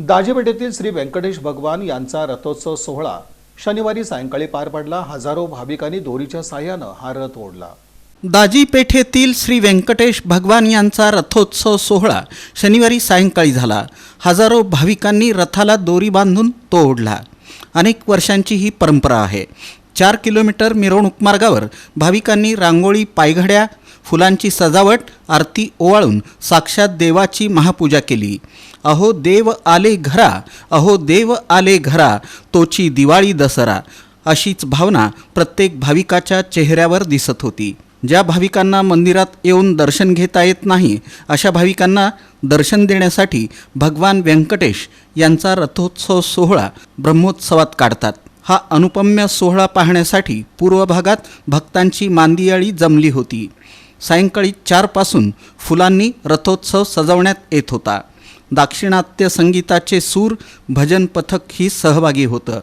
दाजीपेठेतील श्री व्यंकटेश भगवान यांचा रथोत्सव सोहळा शनिवारी सायंकाळी पार पडला. हजारो भाविकांनी दोरीच्या साह्यानं हा रथ ओढला. दाजी पेठेतील श्री व्यंकटेश भगवान यांचा रथोत्सव सोहळा शनिवारी सायंकाळी झाला. हजारो भाविकांनी रथाला दोरी बांधून तो ओढला. अनेक वर्षांची ही परंपरा आहे. चार किलोमीटर मिरवणूक मार्गावर भाविकांनी रांगोळी पायघड्या फुलांची सजावट आरती ओवाळून साक्षात देवाची महापूजा केली. अहो देव आले घरा अहो देव आले घरा तोची दिवाळी दसरा. अशीच भावना प्रत्येक भाविकाच्या चेहऱ्यावर दिसत होती. ज्या भाविकांना मंदिरात येऊन दर्शन घेता येत नाही अशा भाविकांना दर्शन देण्यासाठी भगवान व्यंकटेश यांचा रथोत्सव सोहळा ब्रह्मोत्सवात काढतात. हा अनुपम्य सोहळा पाहण्यासाठी पूर्व भागात भक्तांची मांदियाळी जमली होती. सायंकाळी चारपासून फुलांनी रथोत्सव सजवण्यात येत होता. दाक्षिणात्य संगीताचे सूर भजन पथक ही सहभागी होतं.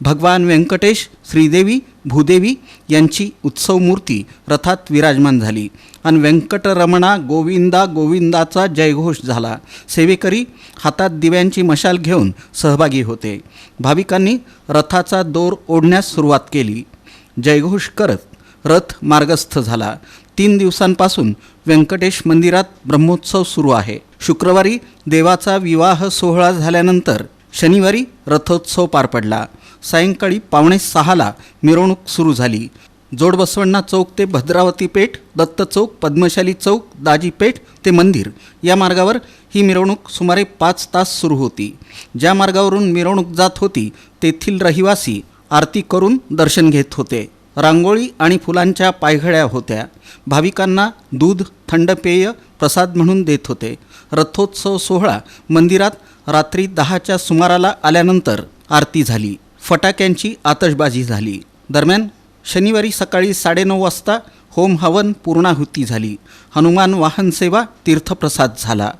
भगवान व्यंकटेश श्रीदेवी भूदेवी यांची उत्सव मूर्ती रथात विराजमान झाली. आणि व्यंकटरमणा गोविंदा गोविंदाचा जयघोष झाला. सेवेकरी हातात दिव्यांची मशाल घेऊन सहभागी होते. भाविकांनी रथाचा दोर ओढण्यास सुरुवात केली. जयघोष करत रथ मार्गस्थ झाला. तीन दिवसांपासून व्यंकटेश मंदिरात ब्रह्मोत्सव सुरू आहे. शुक्रवारी देवाचा विवाह सोहळा झाल्यानंतर शनिवारी रथोत्सव पार पडला. सायंकाळी पावणे सहाला मिरवणूक सुरू झाली. जोडबसवण्णा चौक ते भद्रावती पेठ दत्त चौक पद्मशाली चौक दाजी पेठ ते मंदिर या मार्गावर ही मिरवणूक सुमारे पाच तास सुरू होती. ज्या मार्गावरून मिरवणूक जात होती तेथील रहिवासी आरती करून दर्शन घेत होते. रांगोळी आणि फुलांच्या पायघड्या होत्या. भाविकांना दूध थंड पेय प्रसाद म्हणून देत होते. रथोत्सव सोहळा मंदिरात रात्री दहाच्या सुमाराला आल्यानंतर आरती झाली. फटाक्यांची आतषबाजी झाली. दरम्यान शनिवारी सकाळी साडेनऊ वाजता होम हवन पूर्णाहुती झाली. हनुमान वाहन सेवा तीर्थप्रसाद झाला.